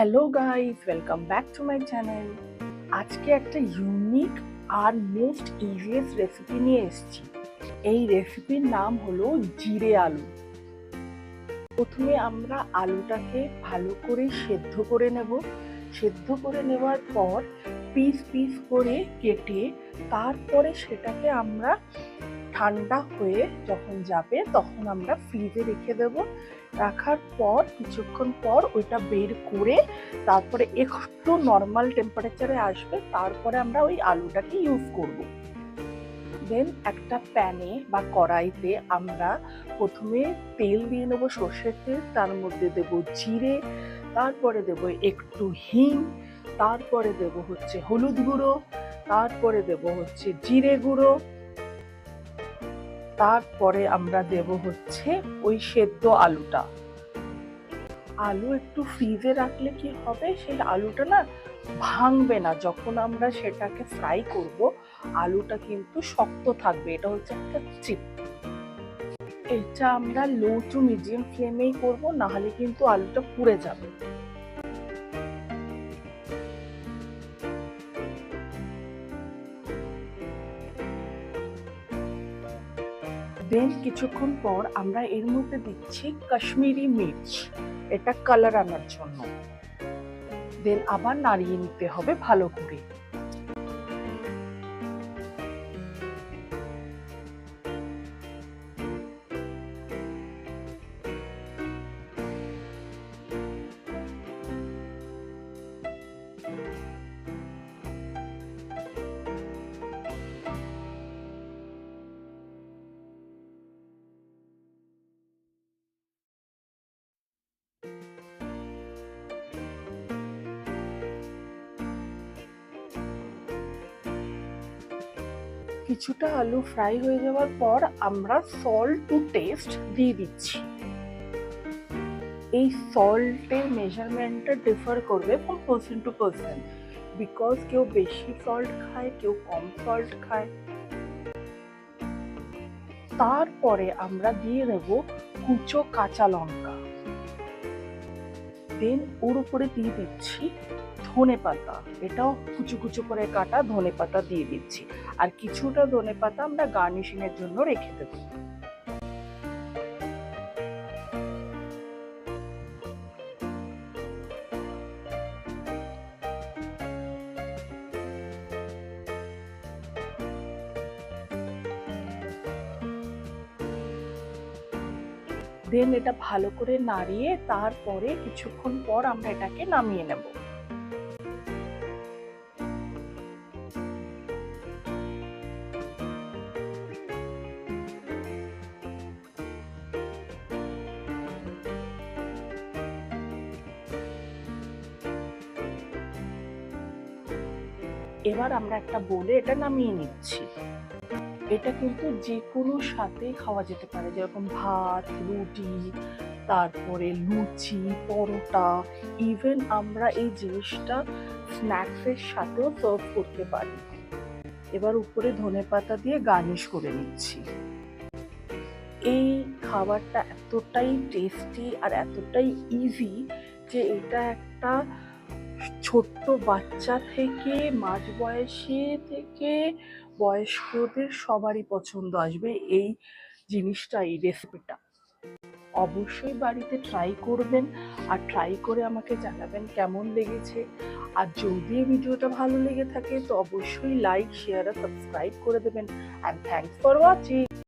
Hello guys welcome back to my channel আজকে একটা unique আর মোস্ট ইজিয়েস্ট রেসিপি নিয়ে এসেছি। এই রেসিপির নাম হলো জিরে আলু। প্রথমে আমরা আলুটাকে ভালো করে সেদ্ধ করে নেব। সেদ্ধ করে নেওয়ার পর পিস পিস করে কেটে তারপরে সেটাকে আমরা ঠান্ডা হয়ে যখন যাবে তখন আমরা ফ্রিজে রেখে দেব। রাখার পর, কিছুক্ষণ পর ওইটা বের করে তারপরে একটু নর্মাল টেম্পারেচারে আসবে, তারপরে আমরা ওই আলুটাকে ইউজ করব। দেন একটা প্যানে বা কড়াইতে আমরা প্রথমে তেল দিয়ে নেব সর্ষের তেল, তার মধ্যে দেব জিরে, তারপরে দেব একটু হিং, তারপরে দেব হচ্ছে হলুদ গুঁড়ো, তারপরে দেব হচ্ছে জিরে গুঁড়ো তারপরে আমরা দেব হচ্ছে ওই সেদ্ধ আলুটা। আলু একটু ফ্রিজে রাখলে কি হবে? সেই আলুটা না ভাঙবে না। যখন আমরা সেটাকে ফ্রাই করব, আলুটা কিন্তু শক্ত থাকবে। এটা হচ্ছে একটা চিপ এটা আমরা লো টু মিডিয়াম ফ্লেমেই করব না হলে কিন্তু আলুটা পুড়ে যাবে। দেন কিছুক্ষণ পর আমরা এর মধ্যে দিচ্ছি কাশ্মীরি মির্চ। এটা কালার আনার জন্য। দেন আবার নাড়িয়ে নিতে হবে ভালো করে। কিছুটা আলু ফ্রাই হয়ে যাওয়ার পর আমরা সল্ট টু টেস্ট দিয়ে দিচ্ছি। এই সল্টের মেজারমেন্টটা ডিফার করবে from person to person because কেউ বেশি সল্ট খায়, কেউ কম সল্ট খায়। তারপরে আমরা দিয়ে দেব কুচো কাঁচা লঙ্কা। দেন ওর উপরে দিয়ে দিচ্ছি ধনে পাতা। এটাও কুচু কুচু করে কাটা ধনে পাতা দিয়ে দিচ্ছি। আর কিছুটা ধনে পাতা আমরা গার্নিশিংয়ের জন্য রেখে দেবো। দেন এটা ভালো করে নাড়িয়ে তারপরে কিছুক্ষণ পর আমরা এটাকে নামিয়ে নেব। এবার আমরা একটা বলে এটা নামিয়ে নিচ্ছি। এটা কিন্তু যে কোনো সাথে খাওয়া যেতে পারে, যেরকম ভাত, রুটি, তারপরে লুচি, পরোটা ইভেন আমরা এই জিনিসটা স্ন্যাক্সের সাথেও সার্ভ করতে পারি। এবার উপরে ধনে পাতা দিয়ে গার্নিশ করে নিচ্ছি। এই খাবারটা এতটাই টেস্টি আর এতটাই ইজি যে এটা একটা ছোট্ট বাচ্চা থেকে মাঝ বয়সী থেকে বয়স্কদের সবারই পছন্দ আসবে এই জিনিসটা, এই রেসিপিটা অবশ্যই বাড়িতে ট্রাই করবেন আর ট্রাই করে আমাকে জানাবেন কেমন লেগেছে। আর যদি ভিডিওটা ভালো লেগে থাকে তো অবশ্যই লাইক শেয়ার আর সাবস্ক্রাইব করে দেবেন। And thanks for watching